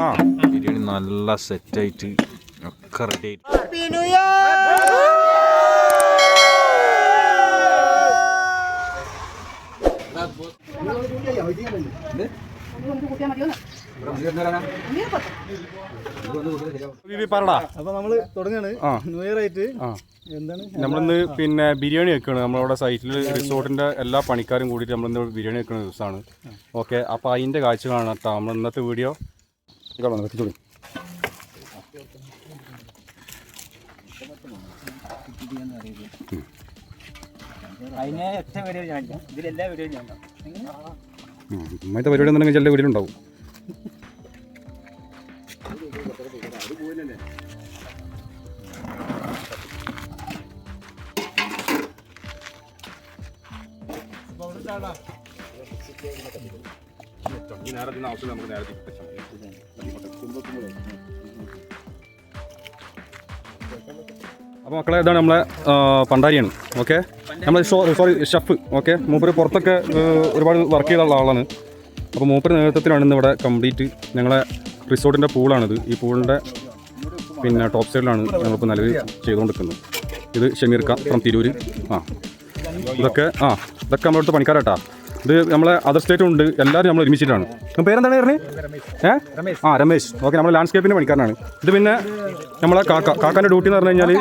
ആ ബിരിയാണി നല്ല സെറ്റായിട്ട് ഒക്കെ റെഡി ആയിട്ട്. അപ്പൊ നമ്മൾ തുടങ്ങാണ്. ആ. ന്യൂ ഇയർ ആയിട്ട് എന്താണ് നമ്മളിന്ന് പിന്നെ ബിരിയാണി വെക്കുകയാണ് നമ്മളവിടെ സൈറ്റിൽ റിസോർട്ടിന്റെ എല്ലാ പണിക്കാരും കൂടിയിട്ട് നമ്മളിന്ന് ബിരിയാണി വെക്കുന്ന ദിവസമാണ്. ഓക്കെ അപ്പൊ അതിന്റെ കാഴ്ചകളാണ് കേട്ടോ. നമ്മൾ ഇന്നത്തെ വീഡിയോ കാണാം എത്തിച്ചോളി അതിനെ ഒറ്റ വീഡിയോ ഞാൻ ഇതിലെല്ലാ വീഡിയോയും ഞാൻ ഇന്നത്തെ പരിപാടി എന്തെങ്കിലും ചില വീട്ടിലുണ്ടാവും അപ്പോൾ മക്കളെ ഇതാണ് നമ്മളെ പണ്ടാരിയാണ് ഓക്കെ നമ്മൾ സോറി ഷെഫ് ഓക്കെ മൂപ്പര് പുറത്തൊക്കെ ഒരുപാട് വർക്ക് ചെയ്ത ആളാണ്. അപ്പോൾ മൂപ്പര് നേതൃത്വത്തിലാണ് ഇന്ന് ഇവിടെ കംപ്ലീറ്റ് ഞങ്ങളെ റിസോർട്ടിന്റെ പൂളാണിത്. ഈ പൂളിന്റെ പിന്നെ ടോപ്പ് സൈഡിലാണ് ഞങ്ങളിപ്പോൾ നിലവിൽ ചെയ്തുകൊണ്ടിരിക്കുന്നത്. ഇത് ഷമീർക്ക ഫ്രം തിരൂര്. ആ. ഇതൊക്കെ ആ ഇതൊക്കെ നമ്മുടെ അടുത്ത് പണിക്കാരാട്ടാ. ഇത് നമ്മളെ അതർ സ്റ്റേറ്റും ഉണ്ട്. എല്ലാവരും നമ്മൾ ഒരുമിച്ചിട്ടാണ്. അപ്പം പേരെന്താണ് പറഞ്ഞത് ഏ? ആ രമേശ്. ഓക്കെ നമ്മൾ ലാൻഡ്സ്കേപ്പിന്റെ പണിക്കാരനാണ്. ഇത് പിന്നെ നമ്മളെ കാക്ക കാക്കാന്റെ ഡ്യൂട്ടി എന്ന് പറഞ്ഞു കഴിഞ്ഞാൽ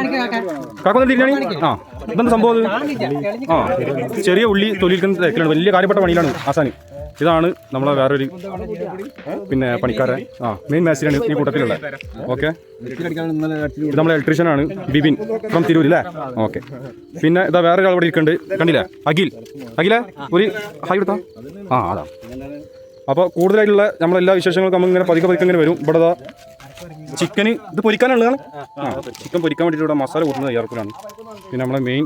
കാക്ക ഒന്ന് ആ ഇതെന്താ സംഭവം? ആ ചെറിയ ഉള്ളി തൊലിക്കുന്ന തിരക്കിലാണ് വലിയ കാര്യപ്പെട്ട പണിയിലാണ് ആസാന് ഇതാണ് നമ്മളെ വേറൊരു പിന്നെ പണിക്കാരൻ. ആ മെയിൻ മേസ്റ്റിലാണ് ഈ കൂട്ടത്തിലുള്ളത് ഓക്കെ ഇത് നമ്മളെ ഇലക്ട്രീഷ്യനാണ് ബിബിൻ ഫ്രം തിരൂർ അല്ലേ ഓക്കെ പിന്നെ ഇതാ വേറെ ഒരാൾ ഇവിടെ ഇരിക്കുന്നുണ്ട് കണ്ടില്ലേ? അഖിൽ. അഖില ഒരു ഹായ് കൊടുത്താ? ആ അതാ. അപ്പോൾ കൂടുതലായിട്ടുള്ള നമ്മളെല്ലാ വിശേഷങ്ങളും നമ്മൾ ഇങ്ങനെ പതുക്കെ പതുക്കെ ഇങ്ങനെ വരും. ഇവിടെ ചിക്കന് ഇത് പൊരിക്കാനുള്ളതാണ്? ആ ചിക്കൻ പൊരിക്കാൻ വേണ്ടിയിട്ട് ഇവിടെ മസാല കൂട്ടുന്നത് തയ്യാറെടുക്കലാണ് പിന്നെ നമ്മളെ മെയിൻ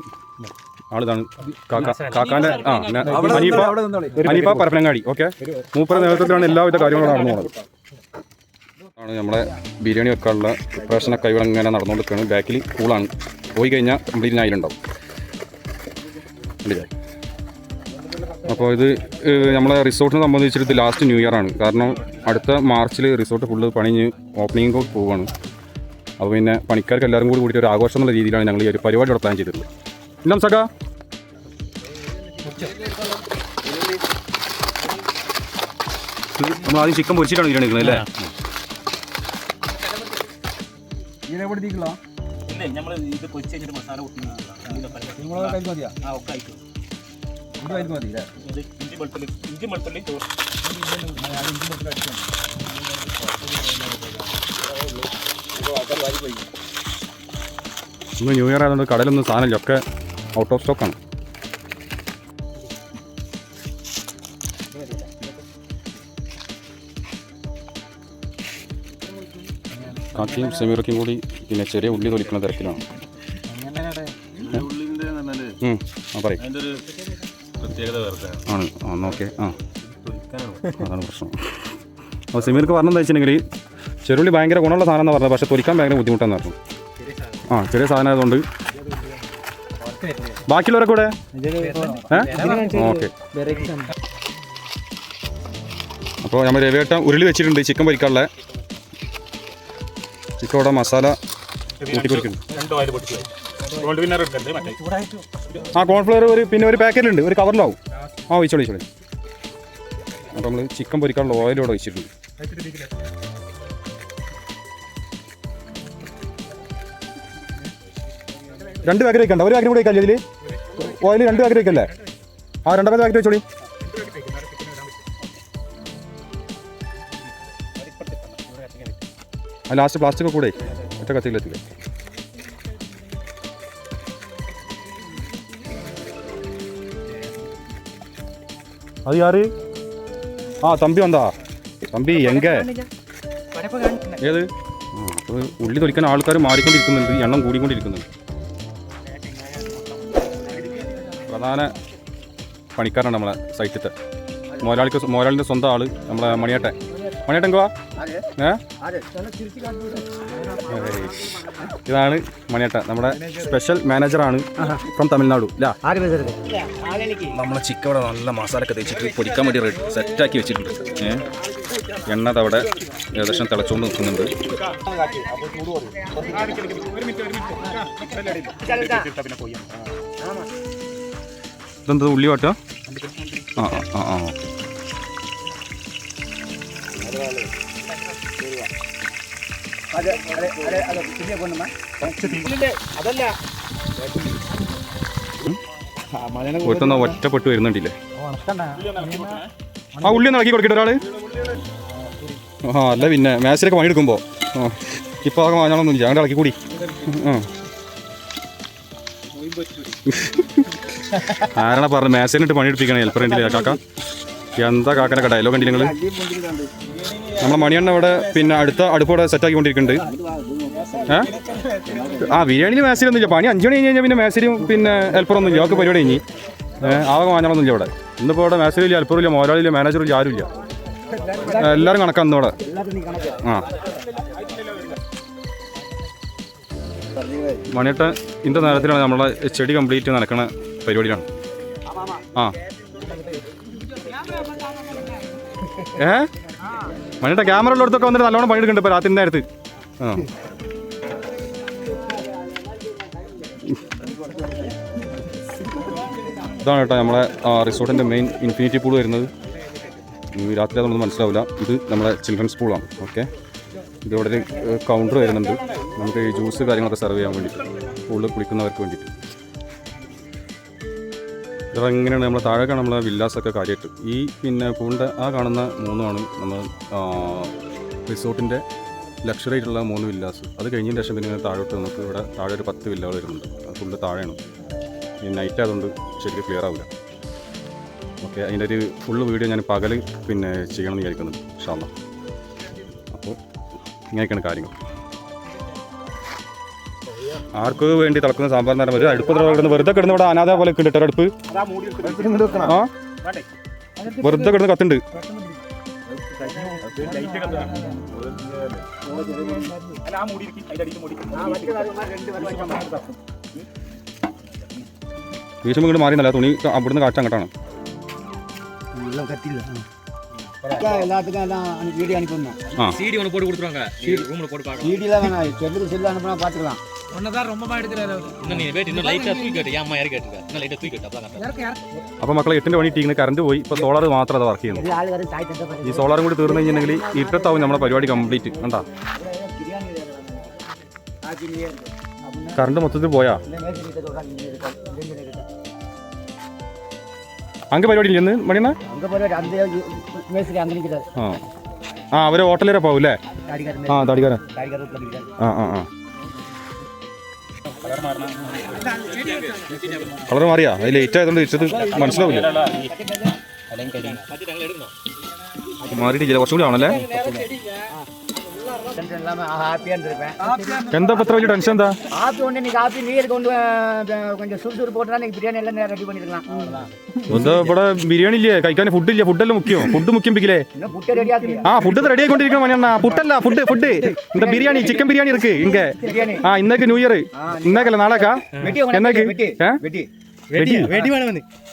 ആളിതാണ്. ആ പരപ്പനങ്ങാടി ഓക്കെ? മൂപ്പര നേതൃത്വത്തിലാണ് എല്ലാവിധ കാര്യങ്ങളും നടന്നു പോകുന്നത്. ആണ് നമ്മളെ ബിരിയാണി വെക്കാനുള്ള പ്രിപ്പറേഷനൊക്കെ ഇവിടെ ഇങ്ങനെ നടന്നുകൊണ്ടിരിക്കുകയാണ്. ബാക്കിൽ കൂളാണ്. പോയി കഴിഞ്ഞാൽ കംപ്ലീറ്റ് അതിലുണ്ടാവും അപ്പോൾ ഇത് നമ്മളെ റിസോർട്ടിനെ സംബന്ധിച്ചിട്ട് ഇത് ലാസ്റ്റ് ന്യൂ ഇയർ ആണ്. കാരണം അടുത്ത മാർച്ചിൽ റിസോർട്ട് ഫുള്ള് പണിഞ്ഞ് ഓപ്പണിംഗ് കൂടി പോവുകയാണ്. അപ്പോൾ പിന്നെ പണിക്കാർക്ക് എല്ലാവരും കൂടി കൂടിയിട്ട് ഒരു ആഘോഷം എന്നുള്ള രീതിയിലാണ് ഞങ്ങൾ ഈ ഒരു പരിപാടി നടത്താൻ പ്ലാൻ ചെയ്തിട്ടുള്ളത്. ഇല്ല സക്ക നമ്മൾ ആദ്യം ചിക്കൻ പൊരിച്ചിട്ടാണ് ബിരിയാണി അല്ലേ? ഇല്ലേ നമ്മൾ ഇത് പൊരിച്ച് കഴിഞ്ഞിട്ട് മസാല കൂട്ടുന്ന ആ ഒക്കെ അയക്കും ഇത് ഇഞ്ചി വെളുത്തുള്ളി ഇഞ്ചി വെളുത്തുള്ളി ചോറ് ഇന്ന് ന്യൂ ഇയർ ആയതുകൊണ്ട് കടലൊന്നും സാധനമില്ല ഒക്കെ ഔട്ട് ഓഫ് സ്റ്റോക്കാണ് കാക്കിയും സെമിറക്കും കൂടി പിന്നെ ചെറിയ ഉള്ളി തൊലിക്കുന്ന തിരക്കിലാണ്. ഉം, ആ പറയും. ആണ്. ആ ഓക്കെ ആ. അതാണ് പ്രശ്നം. അപ്പോൾ സെമീർക്ക് പറഞ്ഞു വെച്ചിട്ടുണ്ടെങ്കിൽ ചെറുള്ളി ഭയങ്കര ഗുണമുള്ള സാധനം എന്ന് പറഞ്ഞത് പക്ഷേ തൊലിക്കാൻ ഭയങ്കര ബുദ്ധിമുട്ടാന്ന് പറഞ്ഞു ആ ചെറിയ സാധനം ആയതുകൊണ്ട്. ബാക്കിയുള്ളവരൊക്കെ കൂടെ ഓക്കെ. അപ്പോൾ നമ്മൾ രവിയേട്ട ഉരുളി വെച്ചിട്ടുണ്ട് ചിക്കൻ പൊരിക്കാനുള്ള. വിന്നർ ഇവിടെ മസാല ആ കോൺഫ്ലവർ ഒരു പിന്നെ ഒരു പാക്കറ്റ് ഉണ്ട് ഒരു കവറിലാവും ആ ഒഴിച്ചോളി ഒഴിച്ചോളൂ. അപ്പോൾ നമ്മൾ ചിക്കൻ പൊരിക്കാനുള്ള ഓയിലൂടെ ഒഴിച്ചിട്ടുണ്ട്. രണ്ട് പാക്കറ്റ് വയ്ക്കണ്ട ഒരു പാക്കറ്റ് കൂടെ വയ്ക്കാം ഇതിൽ ഓയിൽ രണ്ട് പാക്കറ്റ് വയ്ക്കല്ലേ ആ രണ്ടാമത്തെ പാക്കറ്റ് വെച്ചോളി. ലാസ്റ്റ് പ്ലാസ്റ്റിക് കൂടെ. ഒറ്റ കത്തിയിലെത്തില്ല? അത് യാറ് ആ തമ്പി വന്താ തമ്പി എങ്ക? ഏത്? ഉള്ളി തൊടിക്കാൻ ആൾക്കാർ മാറിക്കൊണ്ടിരിക്കുന്നുണ്ട്. എണ്ണം കൂടിക്കൊണ്ടിരിക്കുന്നുണ്ട്. പ്രധാന പണിക്കാരാണ് നമ്മളെ സൈറ്റിലത്തെ മോരാളിക്ക് മോരാളിന്റെ സ്വന്തം ആൾ നമ്മളെ മണിയേട്ടൻ. മണിയേട്ടൻ വാ. ഇതാണ് മണിയേട്ട നമ്മുടെ സ്പെഷ്യൽ മാനേജറാണ് ഫ്രം തമിഴ്നാടു നമ്മളെ ചിക്കൻ ഇവിടെ നല്ല മസാല ഒക്കെ തേച്ചിട്ട് പൊടിക്കാൻ വേണ്ടി റെഡി സെറ്റാക്കി വെച്ചിട്ടുണ്ട്. എണ്ണ അത് അവിടെ ഏകദേശം തിളച്ചുകൊണ്ട് നിൽക്കുന്നുണ്ട്. ഒരു മിനിറ്റ് ഒരു ആ ആ ആ ഇതെന്താ അതല്ല. ഒരുത്തന്ന ഒറ്റപ്പെട്ട് വരുന്നുണ്ടല്ലേ? ആ ഉള്ളി ഒന്ന് ഇളക്കി കൊടുക്കട്ടെ ഒരാൾ. ആ അല്ല പിന്നെ മാച്ചിലൊക്കെ പണിയെടുക്കുമ്പോൾ ആ ഇപ്പം ആകെ വാങ്ങാനൊന്നും ഇല്ല അങ്ങനെ ഇളക്കി കൂടി. ആ. ആരാണ് പറഞ്ഞത്? മാച്ചിലിട്ട് പണിയെടുപ്പിക്കണേ ഹെൽപ്പറിന്റെ കാക്ക. എന്താ കാക്കനെ ഡയലോഗ് കണ്ടില്ല നിങ്ങൾ നമ്മളെ മണിയണ്ണ അവിടെ പിന്നെ അടുത്ത അടുപ്പോടെ സെറ്റാക്കി കൊണ്ടിരിക്കുന്നുണ്ട് ഏ? ആ ബിരിയാണിയിൽ മേശയിലൊന്നും ഇല്ല പണി അഞ്ച് മണി കഴിഞ്ഞ് കഴിഞ്ഞാൽ പിന്നെ മേശയിലും പിന്നെ ഹെൽപ്പറൊന്നും ഇല്ല. അവർക്ക് പരിപാടി കഴിഞ്ഞ്. ആകെ വാങ്ങാനൊന്നും ഇല്ല ഇവിടെ ഇന്നിപ്പോൾ ഇവിടെ ഇല്ല ഹെൽപ്പറും ഇല്ല മോരാളില്ല മാനേജറും ഇല്ല ആരുമില്ല എല്ലാവരും കണക്കാം ഇന്നിവിടെ ആ. മണിയട്ട ഇന്ന നേരത്തിലാണ് നമ്മളെ ചെടി കംപ്ലീറ്റ് നടക്കണ പരിപാടിയിലാണ്. ആ. ഏ? മണിയട്ട ക്യാമറ ഉള്ളിടത്തൊക്കെ വന്നിട്ട് നല്ലോണം പണിയെടുക്കുന്നുണ്ട് ഇപ്പോൾ രാത്രി ആ. ഇതാണ് കേട്ടോ നമ്മളെ റിസോർട്ടിന്റെ മെയിൻ ഇൻഫിനിറ്റി പൂൾ വരുന്നത്. രാത്രി അതൊന്നും മനസ്സിലാവില്ല. ഇത് നമ്മളെ ചിൽഡ്രൻസ് പൂളാണ് ഓക്കെ ഇതിവിടെ ഒരു കൗണ്ടർ വരുന്നുണ്ട്. നമുക്ക് ഈ ജ്യൂസ് കാര്യങ്ങളൊക്കെ സെർവ് ചെയ്യാൻ വേണ്ടിയിട്ട് പൂളിൽ കുളിക്കുന്നവർക്ക് വേണ്ടിയിട്ട്. ഇതെങ്ങനെയാണ് നമ്മൾ താഴേക്കാണ് നമ്മളെ വില്ലാസൊക്കെ കാര്യമായിട്ട്. ഈ പിന്നെ പൂളിന്റെ ആ കാണുന്ന മൂന്നുമാണ് നമ്മൾ റിസോർട്ടിന്റെ ലക്ഷറി ആയിട്ടുള്ള മൂന്ന് വില്ലാസ്. അത് കഴിഞ്ഞതിന് ശേഷം പിന്നെ താഴോട്ട് നമുക്ക് ഇവിടെ താഴെ ഒരു പത്ത് വില്ലകൾ വരുന്നുണ്ട്. അത് ഫുള്ള് താഴെയാണ്. ഈ നൈറ്റ് ആയതുകൊണ്ട് ശരിക്കും ക്ലിയർ ആവില്ല ഓക്കെ അതിന്റെ ഒരു ഫുള്ള് വീഡിയോ ഞാൻ പകൽ പിന്നെ ചെയ്യണമെന്ന് വിചാരിക്കുന്നുണ്ട് ഷാമ അപ്പോൾ ഇങ്ങനെയൊക്കെയാണ് കാര്യങ്ങൾ. ആർക്ക് വേണ്ടി തിളക്കുന്ന സാമ്പാർ നേരം ഒരു അടുപ്പ് കിടന്ന് വെറുതെ കിടന്ന് ഇവിടെ അനാഥ പോലെ കിട്ടിട്ട് അടുപ്പ് അതാ മൂടി എടുക്കണം ആ വേണ്ടേ വെറുതെ കിടന്ന് കത്തുണ്ട് ലൈറ്റ് ഒക്കെ അല്ല ആ മൂടി ഇരിക്കും അതിന്റെ അടിയിൽ മൂടി വീശുമ്പോൾ ഇങ്ങോട്ട് മാറിയെന്നല്ല തുണി അവിടുന്ന് കാറ്റ് അങ്ങോട്ടാണ് எல்லாத்துக்கும் எல்லாம் அனுப்பி வீடியோ அனுப்பிடணும் ആ சிடி ஒன்று போட்டு கொடுத்துருவாங்க ரூமில் போட்டு பார்க்கலாம் வீடியோலாம் வேணாம் செல்லு செல்லு அனுப்புனா பார்த்துக்கலாம் അപ്പൊ മക്കളെ എട്ടിന്റെ പണി ഇട്ടിങ്ങനെ കറണ്ട് പോയി. ഇപ്പൊ സോളാർ മാത്രം അത് വർക്ക് ചെയ്യുന്നു. ഈ സോളാറും കൂടി തീർന്നു കഴിഞ്ഞിട്ടുണ്ടെങ്കിൽ ഇട്ടത്താവും നമ്മുടെ പരിപാടി കംപ്ലീറ്റ് കണ്ടാ? കറണ്ട് മൊത്തത്തിൽ പോയാ? അങ്ങ് പരിപാടി ഇല്ലെന്ന് മണിയണ്ണ ആ. ആ അവരെ ഹോട്ടലിലെ പോവും അല്ലേ ആ തടികാരൻ ആ ആ ആ. കളർ മാറിയാ? അത് ലേറ്റ് ആയതുകൊണ്ട് തിരിച്ചത് മനസ്സിലാവില്ല. മാറിയിട്ടില്ല. കുറച്ചുകൂടി ആണല്ലേ? டென்ஷன் இல்லாம ஹாப்பியா இருந்திருப்பேன் எந்த பத்திரம் வச்சு டென்ஷன் தான் ஹாப்பி ஒன்று இன்னைக்கு ஹாப்பி நியூ இயருக்கு கொண்டு கொஞ்சம் சுறுசுறு போட்டுனா இன்னைக்கு பிரியாணி எல்லாம் ரெடி பண்ணிருக்கலாம் എന്താ ഇവിടെ ബിരിയാണി ഇല്ലേ? കഴിക്കാൻ ഫുഡ് ഇല്ല? ഫുഡല്ലേ മുഖ്യം ഫുഡ് മുഖ്യം പിക്കില്ലേ புட்டு ரெடியா இருக்கு ആ ഫുഡ് റെഡി ആയിക്കൊണ്ടിരിക്കണം മണിയണ്ണ ഫുഡല്ല ഫുഡ് ഫുഡ് എന്താ ബിരിയാണി ചിക്കൻ ബിരിയാണി ഇരിക്ക് ഇങ്ക பிரியாணி ആ ഇന്നേക്ക് ന്യൂ ഇയർ ഇന്നേക്കല്ല നാളേക്കാ വെട്ടി എന്നേക്ക്? വെട്ടി ഏ? വെട്ടി.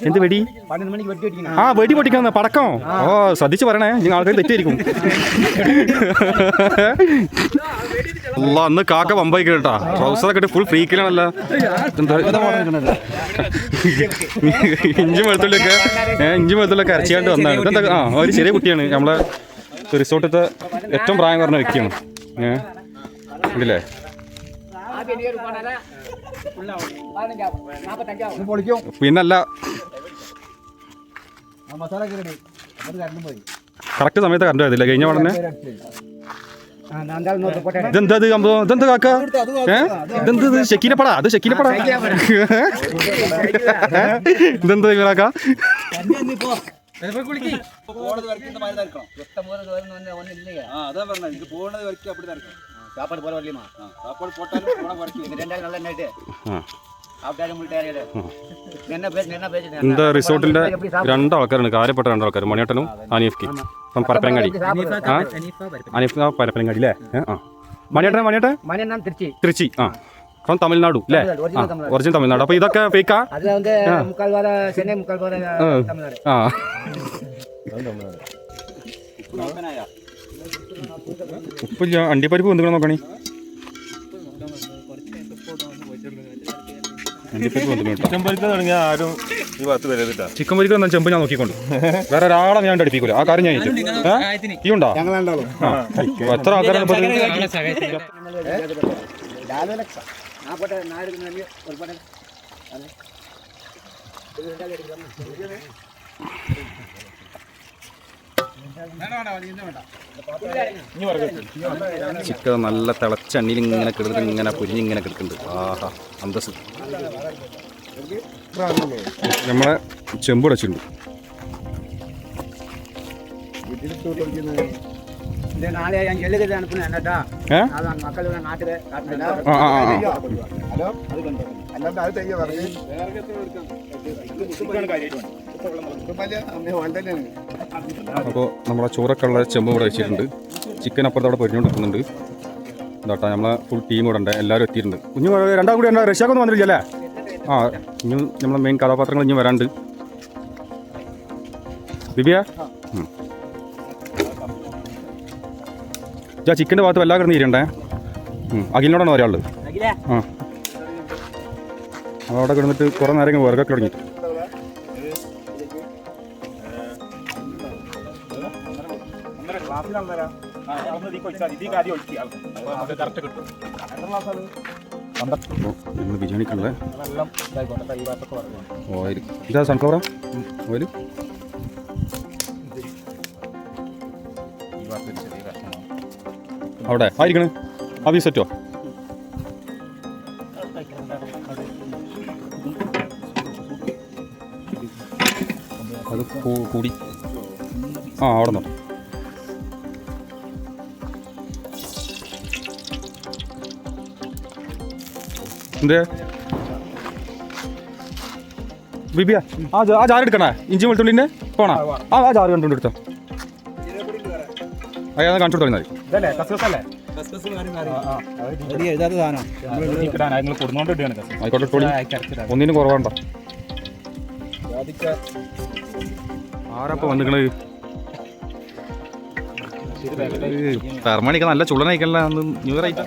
എന്ത് വെടി? ആ വെടി പൊട്ടിക്കുന്ന പടക്കം. ഓ ശ്രദ്ധിച്ചു പറയണേ. നിങ്ങൾ ആൾക്കാർ തെറ്റിയിരിക്കും. അന്ന് കാക്ക പമ്പായി കേട്ടാ. ട്രൗസറൊക്കെ ഇട്ട് ഫുൾ ഫ്രീക്കിലാണല്ലോ ഇഞ്ചും വെളുത്തുള്ളിയൊക്കെ ഇഞ്ചും വെളുത്തുള്ളിയൊക്കെ അരച്ചിയാണ്ട് വന്നാണ് ആ ഒരു ചെറിയ കുട്ടിയാണ്. നമ്മളെ റിസോർട്ടിലത്തെ ഏറ്റവും പ്രായം കുറഞ്ഞ വ്യക്തിയാണ്. ഏഹ് ഇല്ലേ? പിന്നല്ല. കറക്റ്റ് സമയത്ത് കറണ്ട് വരുന്നില്ല കഴിഞ്ഞ ഉടനെ ഇതെന്താ സംഭവം ഇതെന്താ കാക്ക? ഏ? ഇതെന്ത് ശക്കീനപ്പടാ അത് ശക്കീനപ്പടാ ഇതെന്താ കാക്ക? പോണത് വരയ്ക്കുന്ന മാതിരി തരക്കണം போனது வரைக்கும் அப்படி தான் இருக்கும் சாப்பாடு போட வரலையுமா ஆ, சாப்பாடு போட்டாலும் போன வரைக்கும் இது ரெண்டாவது நல்ல நைட்டு ആ அப்படியே முள்ளிட்டாரு என்ன பேசு என்ன பேசு இந்த റിസോർട്ടിന്റെ രണ്ടാൾക്കാരാണ് കാര്യപ്പെട്ട രണ്ടാൾക്കാർ മണിയേട്ടനും അനിയഫ്കി ഫ്രം പരപ്പനങ്ങാടി ആ അനീഫ പരപ്പനങ്ങാടി അല്ലേ ഏ, ആ മണിയേട്ടൻ മണിയേട്ടൻ மணி நான் திருச்சி തിരുച്ചി ആ ഫ്രം തമിഴ്നാടു അല്ലേ original ആ തമിഴ്നാട്. ഒറിജിനൽ തമിഴ്നാട് അപ്പോൾ ഇതൊക്കെ ഫേക്കാ அதுல வந்து முக்கால் வார சென்னை முக்கால் வார தமிழ்நாடு ആ ഉപ്പില്ല അണ്ടിപ്പരിപ്പ് എന്തെങ്കിലും നോക്കണേ. കേട്ടോ ചെമ്പരിക്ക തുടങ്ങിയ ആരും ഈ ഭാഗത്ത് വരരുതാ ചിക്കൻ പരിക്കൽ എന്നാൽ ചെമ്പ് ഞാൻ നോക്കിക്കൊണ്ട്. വേറെ ഒരാളെ ഞാൻ അടുപ്പിക്കൂല. ആ കാര്യം ഞാൻ? ഈ ഉണ്ടോ. എത്ര ആൾക്കാരാണ് ചിക്കൻ നല്ല തിളച്ചണ്ണിൽ ഇങ്ങനെ കിടന്നിട്ട് ഇങ്ങനെ പൊരിഞ്ഞ് ഇങ്ങനെ കിടക്കുന്നുണ്ട്. ആഹാ അന്തസ് നമ്മളെ ചെമ്പ് അടച്ചിട്ടുണ്ട് അല്ലാണ്ട് അത് തെയ്യ പറഞ്ഞു? അപ്പോൾ നമ്മളെ ചോറൊക്കെ ഉള്ള ചെമ്പ് ഇവിടെ വെച്ചിട്ടുണ്ട്. ചിക്കൻ അപ്പുറത്ത് അവിടെ പൊരിഞ്ഞുകൊണ്ടിരിക്കുന്നുണ്ട് എന്താട്ടാ നമ്മളെ ഫുൾ ടീം ഇവിടെ ഉണ്ട്. എല്ലാവരും എത്തിയിട്ടുണ്ട്. കുഞ്ഞു രണ്ടാം കൂടി ഉണ്ടാവും റഷ്യക്കൊന്നും വന്നിട്ടില്ല ആ ഇനി നമ്മളെ മെയിൻ കഥാപാത്രങ്ങൾ ഇനി വരാണ്ട്. ബിബിയ ജാ ചിക്കന്റെ ഭാഗത്ത് വല്ലാതെ കിടന്ന് ഇരിക്കണ്ടേ? അഖിലിനോടാണ് ഒരാൾ ആ. അവിടെ കിടന്നിട്ട് കുറേ നേരം വേർക്കൊക്കെ തുടങ്ങിയിട്ട്. നമ്മൾ ബിരിയാണിക്കുള്ള ഓയിൽ ഇതാ സൺഫ്ലവറാ ഓയിൽ? അവിടെ ആയിരിക്കണ്. ആ പീസ് സെറ്റോ അത് കൂടി. ആ അവിടെ നിന്നോ. ബിബിയ ആ ആ ജാർ എടുക്കണേ. ഇഞ്ചി വെളുത്തുള്ളിന്റെ പോണാ. ആ ആ ജാറ് കണ്ടുകൊണ്ട് എടുത്തോ. അയാൾ കാണിച്ചു കൊടുത്താൽ മതി. ആയിക്കോട്ടെ ടോളി ഒന്നിനും കുറവാണ്ടോ. ആരപ്പ വന്നിക്കണത് തെർമണിക്ക് നല്ല ചുള്ളനയക്കല്ല ന്യൂ ഇയർ ആയിട്ടാ.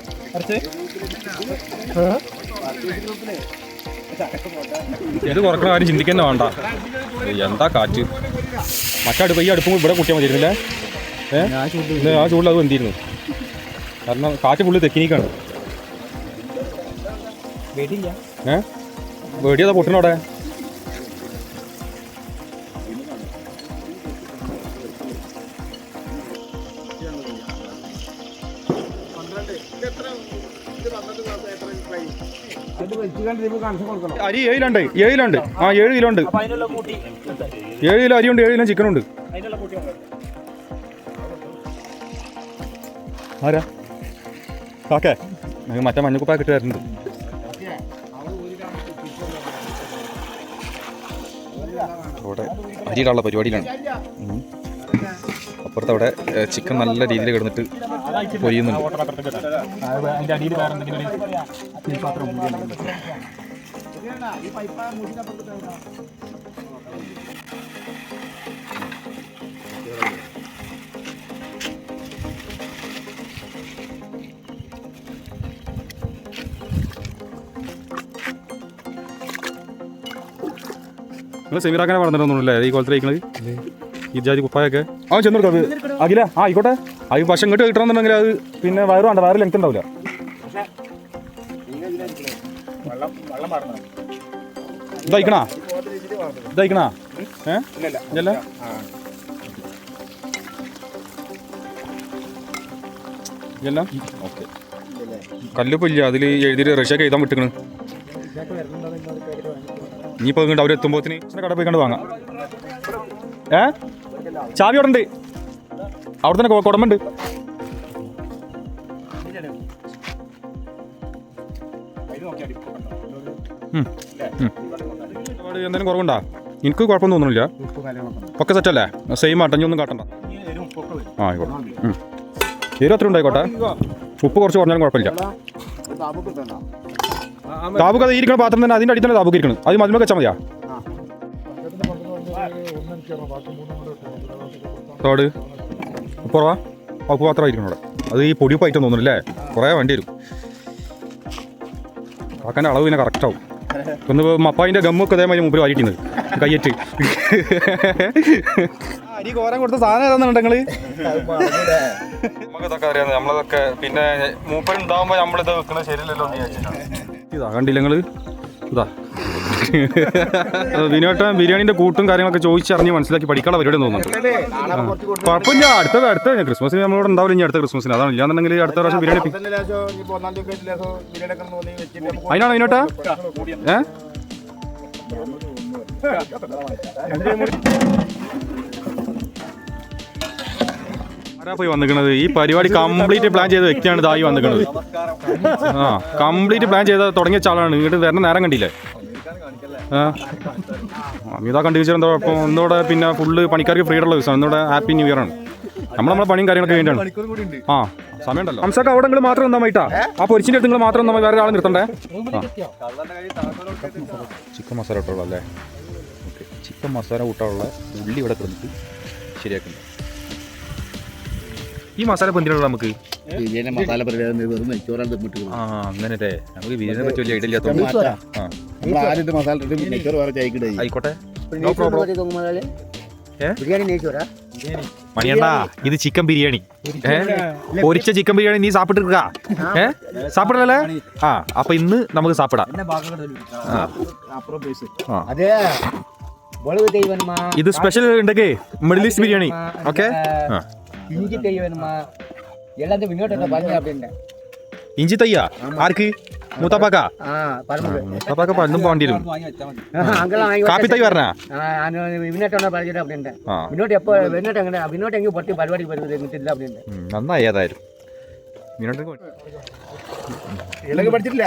ഇത് കുറക്കണ കാര്യം ചിന്തിക്കുന്ന വേണ്ട. എന്താ കാറ്റ്? മറ്റടുപ്പ് ഈ അടുപ്പും ഇവിടെ കുട്ടിയാൽ മതിയിരുന്നില്ലേ ഏഹ് ആ ചൂടിൽ അത് എന്തിരുന്നു? കാരണം കാറ്റ് പുള്ളി തെക്കിനിക്കാണ്. ഏ? വെടിയതാ പൊട്ടണോടെ അരി ഏഴിലുണ്ട് ഏഴിലുണ്ട്. ആ ഏഴ് കിലോ ഉണ്ട്. ഏഴ് കിലോ അരിയുണ്ട് ഏഴ് കിലോ ചിക്കനുണ്ട്. ആരാ? കാക്കേ നിങ്ങൾക്ക് മറ്റേ മഞ്ഞക്കുപ്പായ കിട്ടി അരിയിലുള്ള അവിടെ അരിയിടാനുള്ള പരിപാടിയിലാണ്. അപ്പുറത്തവിടെ അപ്പുറത്ത് അവിടെ ചിക്കൻ നല്ല രീതിയിൽ കിടന്നിട്ട് പൊരിയുന്നുണ്ട്. ഓട്ടപാത്രത്തിൽ കിട്ടാം അതിന്റെ അടിയിൽ വേറെ എന്തെങ്കിലും ഒരു പാത്രം നിങ്ങൾ സെമിറാക്കനെ പറഞ്ഞിട്ടൊന്നുമില്ലേ ഈ കോലത്തിൽ ഈ ജാതി കുപ്പായൊക്കെ? ആ ചെന്നു കൊടുക്കാം അഖില ആ ആയിക്കോട്ടെ. ആ ഈ പക്ഷം ഇങ്ങോട്ട് കിട്ടണമെന്നുണ്ടെങ്കിൽ അത് പിന്നെ വയറ് വേണ്ട വയറ് ലെങ്ത് ഉണ്ടാവില്ല. ഇതയക്കണാ ഇതയക്കണാ ഏ? ഇല്ല ഇല്ല ഓക്കെ. കല്ലുപ്പില്ല. അതിൽ എഴുതിയിട്ട് റഷ്യക്ക് എഴുതാൻ വിട്ടിക്കണ്. ഇനിയിപ്പോൾ ഇങ്ങോട്ട് അവർ എത്തുമ്പോത്തിന് കട പോയി കണ്ട് വാങ്ങാം. ഏ? ചാവി അവിടെ ഉണ്ട് അവിടെ തന്നെ കുടമ്പുണ്ട്. എന്തെങ്കിലും കുറവുണ്ടോ? എനിക്ക് കുഴപ്പമൊന്നും തോന്നുന്നില്ല. ഒക്കെ സെറ്റല്ലേ സെയിം ആട്ടഞ്ഞൊന്നും കാട്ടണ്ട ഒന്നും കാട്ടണ്ട. ആയിക്കോട്ടെ. എരിവ് അത്ര ഉണ്ടായിക്കോട്ടെ? ഉപ്പ് കുറച്ച് കുറഞ്ഞാലും കുഴപ്പമില്ല. താബുക്ക് അത് ഇരിക്കുന്ന പാത്രം തന്നെ അതിന്റെ അടിയിൽ തന്നെ താബുക്ക് ഇരിക്കണം. അത് മതിമൊക്കെ വെച്ചാൽ മതിയാ. തോട് ഉപ്പുറവാ? ഉപ്പ് പാത്രം ആയിരിക്കണം അവിടെ അത് ഈ പൊടി ഉപ്പായിട്ട് തോന്നുന്നു അല്ലേ? കുറേ വേണ്ടി വരും. ആക്കാന്റെ അളവ് പിന്നെ കറക്റ്റ് ആവും. ഒന്ന് മപ്പായിന്റെ ഗമ്മൊക്കെ അതേമാതിരി മുമ്പിൽ വാരിക്കുന്നത് കയ്യറ്റ്. അരി കോരം കൊടുത്ത സാധനം ഏതാണെന്നുണ്ടെങ്കിൽ നമുക്കിതൊക്കെ അറിയാം. നമ്മളതൊക്കെ പിന്നെ മൂപ്പൻ ഉണ്ടാവുമ്പോൾ നമ്മളിത് വെക്കണ ശരിയല്ലല്ലോ എന്ന് വിചാരിച്ചിട്ടാണ്. ഇതാ കണ്ടില്ല നിങ്ങൾ ഇതാ. വിനോട്ടൻ ബിരിയാണിന്റെ കൂട്ടും കാര്യങ്ങളൊക്കെ ചോദിച്ചറിഞ്ഞ് മനസ്സിലാക്കി പഠിക്കാനുള്ള പരിപാടി തോന്നുന്നുണ്ട്. കുഴപ്പമില്ല. അടുത്ത അടുത്ത ക്രിസ്മസിന് നമ്മളോട് ഉണ്ടാവില്ല ഇനി അടുത്ത ക്രിസ്മസിന്. അതാണ് ഇല്ലാന്നുണ്ടെങ്കിൽ അടുത്ത പ്രാവശ്യം ബിരിയാണി അതിനാണോ വിനോട്ടാ ഏ? ആരാ പോയി വന്നിക്കണത് ഈ പരിപാടി കംപ്ലീറ്റ് പ്ലാൻ ചെയ്ത വ്യക്തിയാണ് ഇതായി വന്നിക്കണത് ആ കംപ്ലീറ്റ് പ്ലാൻ ചെയ്ത തുടങ്ങിയ ചാളാണ് ഇങ്ങോട്ട് വരണ നേരം കണ്ടില്ലേ? അമിതാ കണ്ടുവച്ചാൽ എന്താ അപ്പോൾ ഒന്നുകൂടെ പിന്നെ ഫുള്ള് പണിക്കാർക്ക് ഫ്രീ ഉള്ള ദിവസമാണ് ഒന്നുകൂടെ ഹാപ്പി ന്യൂ ഇയർ ആണ്. നമ്മൾ നമ്മളെ പണിയും കാര്യങ്ങളൊക്കെ വേണ്ടിയാണ്. ആ സമയമുണ്ടല്ലോ. അംസക്ക് അവിടെ നിങ്ങൾ മാത്രം നിന്നാ മൈട്ടാ ആ പൊരിച്ചിന്റെ അടുത്ത് നിങ്ങൾ മാത്രം നമ്മൾ വേറെ ആളെ നിർത്തണ്ടേ? ചിക്കൻ മസാല ഇട്ടുള്ള അല്ലേ? ഓക്കെ. ചിക്കൻ മസാല കൂട്ടാനുള്ള ഉള്ളി ഇവിടെ കിടന്നിട്ട് ശരിയാക്കുന്നു ഈ മസാല പൊന്തിനുള്ള നമുക്ക്? വിജയനെ മസാല പരിചയം വെറും നെച്ചോറാണ് മസാല ഇട്ട് വേറെ ആയിക്കോട്ടെ. മണിയണ്ട ഇത് ചിക്കൻ ബിരിയാണി. പൊരിച്ച ചിക്കൻ ബിരിയാണി നീ സാപ്പിട്ടിരിക്ക ഏ? സാപ്പിടല്ലേ ആ. അപ്പൊ ഇന്ന് നമുക്ക് സാപ്പിടാം. ഇത് സ്പെഷ്യൽ ഉണ്ടെങ്കിൽ മിഡിൽ ഈസ്റ്റ് ബിരിയാണി. ഓക്കെ எல்லாத்தையும் வினோட்ட பாருங்க அப்படின்ட்டு ഇഞ്ചി തയ്യ ആർക്ക് മൂത്താപ്പാക്ക ஆ பரம മൂത്താപ്പാക്ക പണ്ടും പോകേണ്ടി വരും அங்கெல்லாம் வாங்கி കാപ്പി തൈ പറഞ്ഞ வினோட்டோட பழகிட்டு அப்படின்ட்டு ആ வினோட் எப்போ வினோட் எங்க வினோட் எங்கேயும் பொட்டி பருவாடி வருது எனக்கு தெரியல அப்படின்ட்டு ഉം, നന്നായി ഏതായാലും മീനോട്ട് ഇളക് പഠിച്ചിട്ടില്ല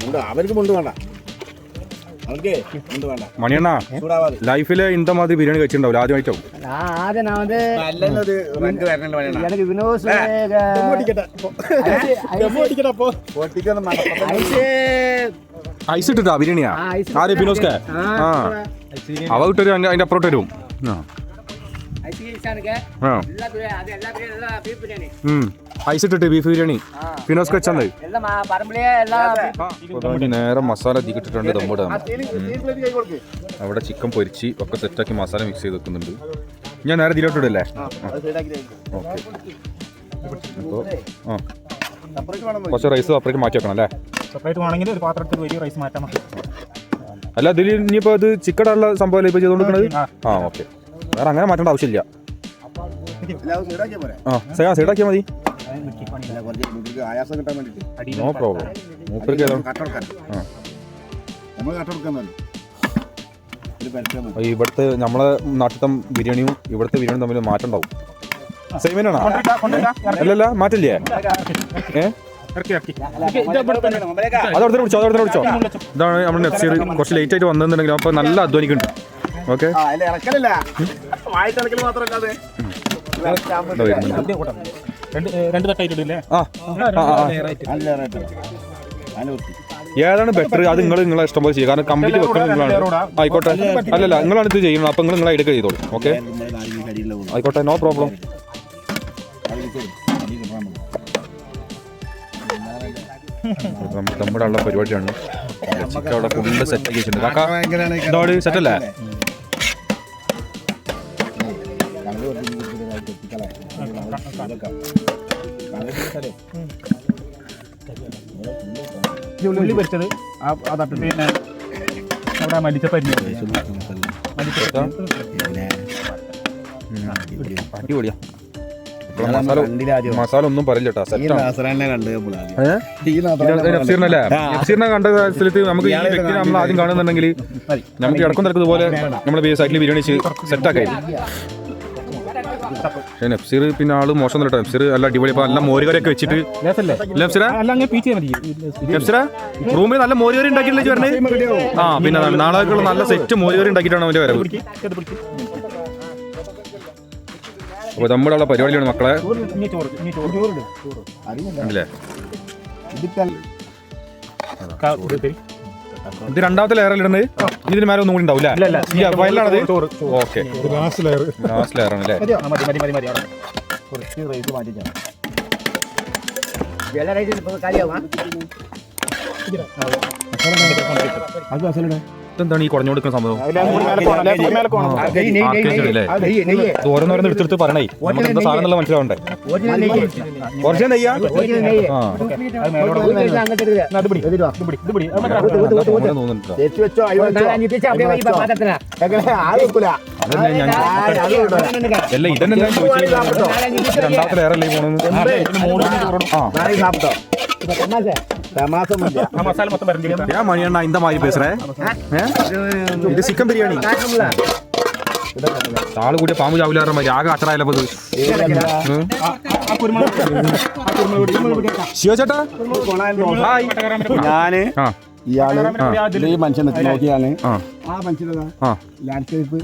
വേണ്ട. മണിയണ്ണ ലൈഫിൽ ഇന്ത മാതിരി ബിരിയാണി കഴിച്ചിട്ടുണ്ടാവില്ല ആദ്യമായിട്ടാവും. ഐസ് ഇട്ടിട്ടാ ബിരിയാണിയാ? ആരെ ബിനോസ്ക? അവ ഇട്ടൊരു അതിന്റെ അപ്പുറം തരും ആ. ഐസ് ഇട്ടിട്ട് ബീഫ് ബിരിയാണി? ഫിനോസ് വെച്ചത് നേരെ മസാല തീക്കിട്ടിട്ടുണ്ട് നമ്മുടെ അവിടെ ചിക്കൻ പൊരിച്ച് ഒക്കെ സെറ്റാക്കി മസാല മിക്സ് ചെയ്ത് വെക്കുന്നുണ്ട്. ഞാൻ നേരെ ഇതിലോട്ടിടല്ലേ? ഓക്കെ. അപ്പോൾ ആ. കുറച്ച് റൈസ് സെപ്പറേറ്റ് മാറ്റി വെക്കണം അല്ലേ? സെപ്പറേറ്റ് വേണമെങ്കിൽ ഒരു പാത്രത്തിൽ വലിയ റൈസ് മാറ്റാൻ അല്ല ഇതിൽ ഇനിയിപ്പോൾ അത് ചിക്കൻ ഉള്ള സംഭവമല്ലേ ഇപ്പോൾ ചെയ്തുകൊണ്ടിരിക്കുന്നത് ആ ഓക്കെ. വേറെ അങ്ങനെ മാറ്റേണ്ട ആവശ്യമില്ല. ആ സൈഡാ സൈഡാക്കിയാൽ മതി. നോ പ്രോബ്ലം മൂപ്പർക്ക് ആ. ഇവിടുത്തെ നമ്മളെ നാട്ടിലത്തെ ബിരിയാണിയും ഇവിടുത്തെ ബിരിയാണിയും തമ്മിൽ മാറ്റം ഉണ്ടാവും. സെയിം തന്നെയാണോ? അല്ലല്ല മാറ്റില്ലേ? ഏ? അതോടൊപ്പം വിളിച്ചോ അത് വിളിച്ചോ ഇതാണ് നമ്മുടെ നെക്സ്റ്റ് കുറച്ച് ലേറ്റ് ആയിട്ട് വന്നിട്ടുണ്ടെങ്കിലും അപ്പോൾ നല്ല അധ്വാനിക്കുന്നുണ്ട്. ഓക്കെ. അല്ല ഇറക്കലല്ല. വായിട്ടിറക്കൽ മാത്രമല്ലാതെ രണ്ട് ഏതാണ് ബെറ്റർ അത് നിങ്ങൾ നിങ്ങളെ ഇഷ്ടം പോലെ ചെയ്യുക കാരണം കമ്പനി വെക്കുന്നത് നിങ്ങളാണ്. ആയിക്കോട്ടെ. അല്ലല്ല നിങ്ങളാണ് ഇത് ചെയ്യുന്നത്. അപ്പോൾ നിങ്ങൾ നിങ്ങളെ എടുക്കുക ചെയ്തോളൂ. ഓക്കെ? ആയിക്കോട്ടെ നോ പ്രോബ്ലം നമ്മുടെ ഉള്ള പരിപാടിയാണ്. സെറ്റ് അവിടെ ഫുള്ള് സെറ്റ് ആക്കി വെച്ചിട്ടുണ്ട് കാക്ക ഇതോട് ഉള്ളി പൊരിച്ചത് ആ അതട്ട് പിന്നെ അവിടെ മല്ലിച്ച പരിചയം അടിപൊളിയാ. മസാല മസാല ഒന്നും പറയില്ല നഫ്സീറിനെ കണ്ട സ്ഥലത്ത് നമുക്ക് ഈ വ്യക്തിനെ നമ്മൾ ആദ്യം കാണുന്നുണ്ടെങ്കിൽ നമുക്ക് ഇടക്കും തിരക്ക് പോലെ നമ്മുടെ സൈറ്റിൽ ബിരിയാണി സെറ്റ് ആക്കായി പക്ഷേ നഫ്സീർ പിന്നെ ആൾ മോശം കേട്ടോ നഫ്സീർ നല്ല അടിപൊളി. ഇപ്പൊ നല്ല മോരുകറിയൊക്കെ വെച്ചിട്ട്. നഫ്സീറ റൂമിൽ നല്ല മോരുകറി ഉണ്ടാക്കിയില്ലേ പറഞ്ഞേ ആ പിന്നെ നാളേക്കുള്ള നല്ല സെറ്റ് മോരുകറി ഉണ്ടാക്കിയിട്ടാണ് അവന്റെ വരവ്. അപ്പൊ നമ്മുടെ ഉള്ള പരിപാടിയാണ് മക്കളെ അല്ലേ ഇത് രണ്ടാമത്തെ ലെയറിൽ ഇടുന്നത്? ഇതിന് മേലെ ഒന്നും കൂടി ഉണ്ടാവില്ല ഓക്കെ ലാസ്റ്റ് ലെയർ ആണ് അല്ലേ? കുറച്ച് റൈസ് റൈസും കാര്യമാവാ അത് മസാല എന്താണ് ഈ കുറഞ്ഞു കൊടുക്കുന്ന സംഭവം ഓരോന്ന് എടുത്തെടുത്ത് പറയണേ നമുക്ക് സാധനം എന്നുള്ള മനസ്സിലാവണ്ടേ കുറച്ച് അല്ല ഇതന്നെ രണ്ടാമത്തെ രണ്ടാമത്തെ അല്ലേ പോണെന്ന് ആ மணியண்ணா இந்த மாதிரி பேசுறேன் இது சிக்கன் பிரியாணி ആൾ കൂടിയ പാമ്പ് ചാവില്ലാറ മതി ആകെ അച്ചറായില്ല പത് ശിവ ചേട്ടാ? ഞാൻ ഇയാൾ ഈ മനുഷ്യനെ നോക്കിയാണ്. ആ ലാൻഡ്സ്കേപ്പ്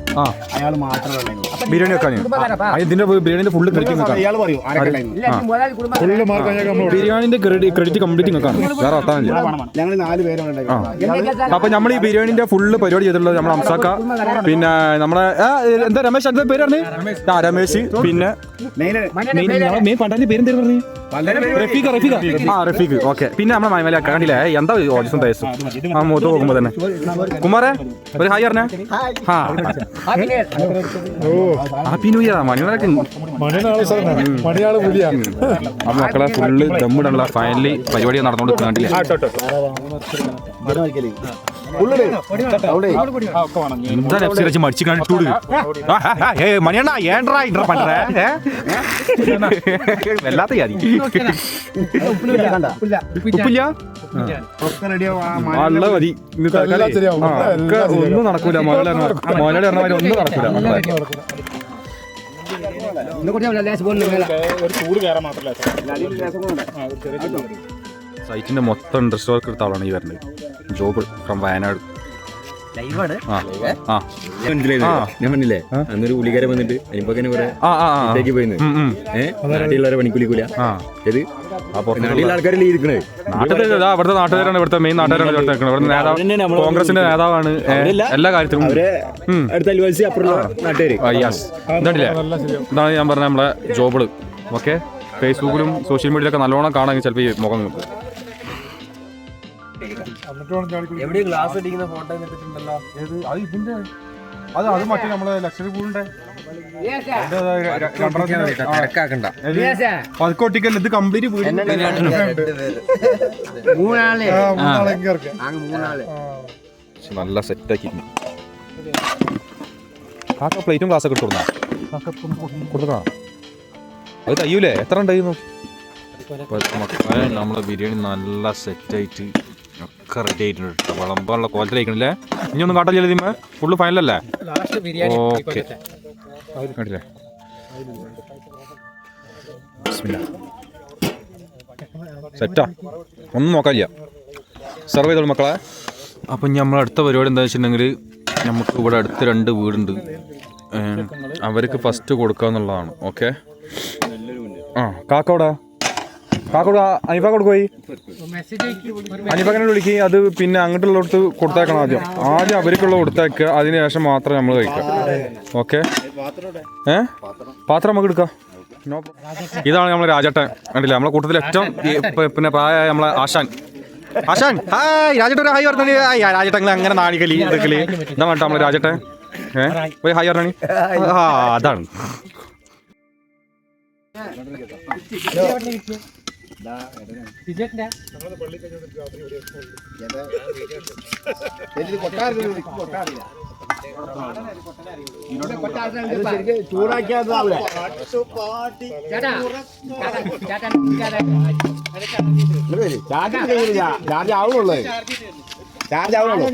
ബിരിയാണിന്റെ ക്രെഡിറ്റ് മാർക്ക് ക്രെഡിറ്റ് കംപ്ലീറ്റ് അപ്പൊ നമ്മൾ ഈ ബിരിയാണിന്റെ ഫുള്ള് പരിപാടി ചെയ്തിട്ടുള്ളത് നമ്മൾ അംസാക്ക പിന്നെ നമ്മളെ എന്താ രമേശ്? അതിന്റെ പേരാണ് ആ രമേശ് പിന്നെ? റഫീഖ് ആ ഓക്കെ. പിന്നെ നമ്മളെ മൈമല കണ്ടില്ലേ? എന്താ ഓജസ് തയസും ആ മൂത്ത് നോക്കുമ്പോ തന്നെ. കുമാറേ? ഒരു ഹായ് പറഞ്ഞ ആ ഹാപ്പി ന്യൂ ഇയർ മണികളൊക്കെ അപ്പൊ മക്കളെ ഫുള്ള് ദമ്മിടാനുള്ള ഫൈനലി പരിപാടി നടന്നുകൊണ്ട് കണ്ടില്ലേ ആ, ഒക്കെ വേണം എന്താ ലെഫ്റ്റ് വെച്ച് മടിച്ചു കണ്ടിട്ടൂട് ഏ മണിയണ്ണ ഏണ്ടാ ഇട പണ്ടേ വല്ലാത്ത ജാതി ഉപ്പില്ല ഒക്കെ റെഡിയോ നല്ല മതി ഇന്ന് തൽക്കാലം ആ, ഒക്കെ ഒന്നും നടക്കൂല മോലാളി മോലാളി പറഞ്ഞ മാതിരി ഒന്നും നടക്കൂല മക്കളെ இன்னும் கொஞ்சம் லேஸ் போடணும் மேல ഒരു ചൂട് കയറാൻ മാത്രമല്ല ആ, ഒരു ചെറിയ ചൂട്. സൈറ്റിന്റെ മൊത്തം ഇൻട്രസ്റ്റ് വർക്ക് എടുത്ത ആളാണ് ഈ വരുന്നത് ജോബ് ഫ്രം വയനാട്. മനസ്സിലായില്ലേ. അന്നൊരു വന്നിട്ട് കുറെ പോയിന്ന്. ഉം, ഉം. ഏഹ് നാട്ടിലുള്ളവരെ പണിക്കൂലിക്കൂല. ആ. ഏത്? ആ പുറത്തുള്ള നാട്ടിലുള്ള ആൾക്കാരല്ലേ ഇരിക്കണേ? നാട്ടിൽ ഇതാ ഇവിടുത്തെ നാട്ടുകാരാണ് ഇവിടുത്തെ മെയിൻ നാട്ടുകാരാണ് ഇവിടുത്തെ നിൽക്കുന്നത്. നേതാവ് കോൺഗ്രസിന്റെ നേതാവാണ്. എല്ലാ കാര്യത്തിലും. അവരെ ഉം. അടുത്ത അൽവാസി അപ്പുറമുള്ള നാട്ടുകാര്. യെസ് ഇതാണ്ടില്ലേ? ഇതാണ് ഞാൻ പറഞ്ഞ നമ്മളെ ജോബിൾ. ഓക്കെ? ഫേസ്ബുക്കിലും സോഷ്യൽ മീഡിയയിലൊക്കെ നല്ലോണം കാണാൻ ചിലപ്പോൾ ഈ മുഖം കിട്ടും എവിടെ ഗ്ലാസ് അടിക്കുന്ന ഫോട്ടോ എടുത്തിട്ടുണ്ടല്ലോ ഏത്? അത് ഇതിന്റെ അത് അത് മറ്റേ നമ്മളെ ലക്ഷറി പൂളിന്റെ പതിക്കൊട്ടിക്കല്ല ഇത് കംപ്ലീറ്റ് വീട് നല്ല സെറ്റാക്കി കാക്ക പ്ലേറ്റും ഗ്ലാസ് ഒക്കെ കൊടുത്താ അത് കയ്യൂലേ എത്ര ഉണ്ടായിരുന്നു നമ്മളെ ബിരിയാണി നല്ല സെറ്റായിട്ട് ഒക്കെ റെഡി ആയിട്ടുണ്ട് കേട്ടോ വിളമ്പാനുള്ള കോലത്തിലേക്കണില്ലേ ഇനി ഒന്നും കാട്ടില്ല ഇതിമേ ഫുള്ള് ഫൈനലല്ലേ ഓക്കെ കണ്ടില്ലേ? സെറ്റാ ഒന്നും നോക്കാനില്ല. സെർവ് ചെയ്തോളൂ മക്കളെ. അപ്പം നമ്മൾ അടുത്ത പരിപാടി എന്താ വെച്ചിട്ടുണ്ടെങ്കിൽ നമുക്ക് ഇവിടെ അടുത്ത് രണ്ട് വീടുണ്ട്. അവർക്ക് ഫസ്റ്റ് കൊടുക്കുക എന്നുള്ളതാണ് ഓക്കെ ആ കാക്കോടാ കാക്കോട് അനിഫ കൊടുക്കോയി അനിഫങ്ങനെ വിളിക്കുക അത് പിന്നെ അങ്ങോട്ടുള്ളടത്ത് കൊടുത്തേക്കണം ആദ്യം. ആദ്യം അവർക്കുള്ള കൊടുത്തേക്കുക അതിന് ശേഷം മാത്രം നമ്മൾ കഴിക്കുക. ഓക്കെ? ഏ? പാത്രം നമുക്ക് എടുക്കാം. ഇതാണ് നമ്മളെ രാജേട്ടൻ. കണ്ടില്ല? നമ്മളെ കൂട്ടത്തിൽ ഏറ്റവും പിന്നെ പ്രായമായ നമ്മളെ ആശാൻ. ആശാൻ ഹായ്. രാജേട്ടൻ ഹായ് പറഞ്ഞു ഹായ്. രാജേട്ടൻ അങ്ങനെ നാണിക്കലി എടുക്കലി എന്താ വേണ്ട നമ്മളെ രാജേട്ടൻ? ഏ? ഒരു ഹായ് പറഞ്ഞാണി ആ അതാണ്. ചൂടാക്കിയാതാവില്ല ചാർജ് ആവുന്നുള്ളൂ ചാർജ് ആവുന്നുള്ളൂ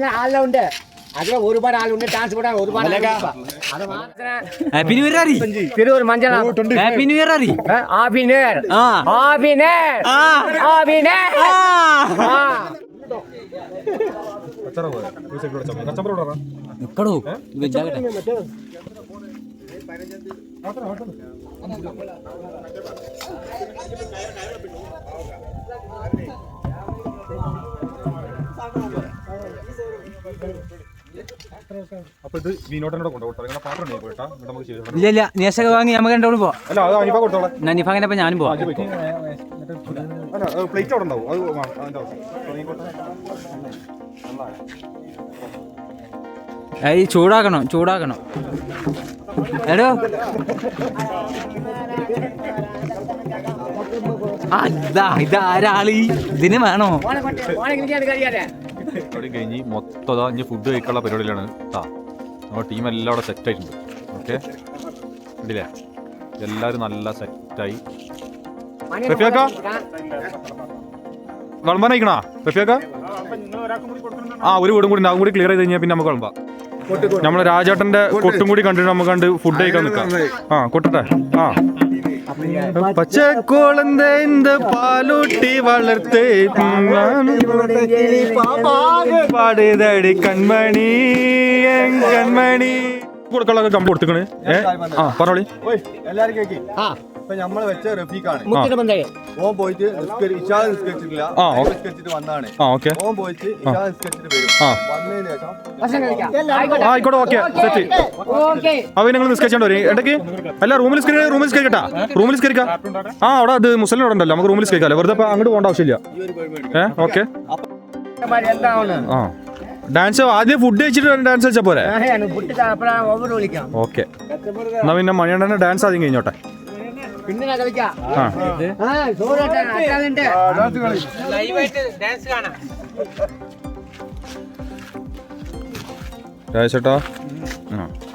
ആളെല്ലാം ഉണ്ട് അതിൽ ഒരുപാട് ആളുണ്ട് ഡാൻസ് കൂടാൻ ഒരുപാട് ആളുണ്ട്. അത് മാത്രം ഹാപ്പി ന്യൂ ഇയർ ആരി തിരുവൂർ അപ്പൊ ഇത് വിനോദനോട് കൊണ്ടുപോട്ടെ നിങ്ങളെ പാത്രം ഉണ്ടെങ്കിൽ പോയിട്ടാ എന്നിട്ട് നമുക്ക് ചെയ്തു ഇല്ല ഇല്ല വാങ്ങി നമുക്ക് രണ്ടോട് പോവാം. അല്ല അത് അനിപ്പ കൊടുത്തോളെ. നനിഫ അപ്പൊ ഞാനും പോവാം. അല്ല പ്ലേറ്റ് അവിടെ ഉണ്ടാവും. അത് വാ- അതിന്റെ ആവശ്യം നീങ്ങോട്ടെ. ഈ ചൂടാക്കണം ചൂടാക്കണം. എടോ. ആ ഇതാ ഇതാരാളി? ഇതിന് വേണോ? ഓനെ കൊണ്ട് ഓനെ കിട്ടിയാൽ കഴിയാതെ പരിപാടി കഴിഞ്ഞ് മൊത്തം അതാ ഇനി ഫുഡ് കഴിക്കാനുള്ള പരിപാടിയിലാണ്. ആ നമ്മുടെ ടീം എല്ലാം അവിടെ സെറ്റ് ആയിട്ടുണ്ട്. ഓക്കെ കണ്ടില്ലേ? എല്ലാവരും നല്ല സെറ്റായി റഫിയാക്ക? വിളമ്പാൻ അയക്കണാ? റഫിയാക്ക? ആ ഒരു വീടും കൂടി. അതും കൂടി ക്ലിയർ ചെയ്ത് കഴിഞ്ഞാൽ പിന്നെ നമുക്ക് വിളമ്പാം. നമ്മളെ രാജേട്ടന്റെ കൊട്ടും കൂടി കണ്ടിട്ട് നമുക്ക് കണ്ട് ഫുഡ് കഴിക്കാൻ നിൽക്കാം ആ കൊട്ടട്ടെ. ആ. പച്ചക്കുളന്ത പാലൂട്ടി വളർത്തേ പാടുതടി കൺമണി കൺമണി കൊടുക്കാനുള്ള കമ്പ് കൊടുത്തിക്കണ്? ഏ? ആ പറഞ്ഞോളി. എല്ലാരും കേക്കി. ആ. ഇപ്പൊ നമ്മൾ വെച്ച റഫീഖാണ്. മുക്കിട്ട് ബന്ധേ ഓൻ പോയിട്ട് ഇഷാ നിസ്കരിച്ചിട്ടില്ല. നിസ്കരിച്ചിട്ട് വന്നാണ്. ഓൻ പോയിട്ട് ഇഷാ നിസ്കരിച്ചിട്ട് വരും. ആ. വന്നതിന് ശേഷം ആ, ആയിക്കോട്ടെ. ഓക്കെ. സെറ്റ്. ഓക്കെ. അവ നിങ്ങൾ നിസ്കരിച്ചോണ്ട് വരും. ഇടയ്ക്ക് അല്ല റൂമിൽ റൂമിൽ നിസ്കരിക്കട്ടാ. റൂമിൽ നിസ്കരിക്കാം. ആ അവിടെ അത് മുസ്ലിം അവിടെ ഉണ്ടല്ലോ. നമുക്ക് റൂമിൽ നിസ്കരിക്കാം വെറുതെ അങ്ങോട്ട് പോകേണ്ട ആവശ്യമില്ല. ഏ ഓക്കെ. ആ. ഡാൻസ് ആദ്യം ഫുഡ് കഴിച്ചിട്ട് ഡാൻസ് വെച്ചാ പോരെ? ഓക്കെ. എന്നാ പിന്നെ മണിയണ്ണന്റെ ഡാൻസ് ആദ്യം കഴിഞ്ഞോട്ടെ. പിന്നെ കളിക്കാം ആ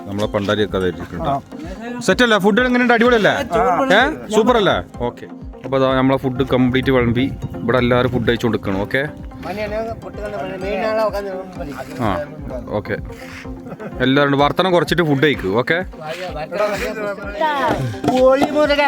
നമ്മളെ പണ്ടാരിയൊക്കെ അതായിട്ടുണ്ട് സെറ്റ് അല്ലേ ഫുഡ് എങ്ങനെയുണ്ട് അടിപൊളിയല്ലേ? ഏ? സൂപ്പർ അല്ലേ ഓക്കെ അപ്പോൾ നമ്മളെ ഫുഡ് കംപ്ലീറ്റ് വിളമ്പി ഇവിടെ എല്ലാവരും ഫുഡ് അയച്ചു കൊടുക്കണം ഓക്കെ? ആ ഓക്കെ. എല്ലാവരും വർത്തനം കുറച്ചിട്ട് ഫുഡ് കഴിക്കൂ ഓക്കെ? ഒളിമുരുക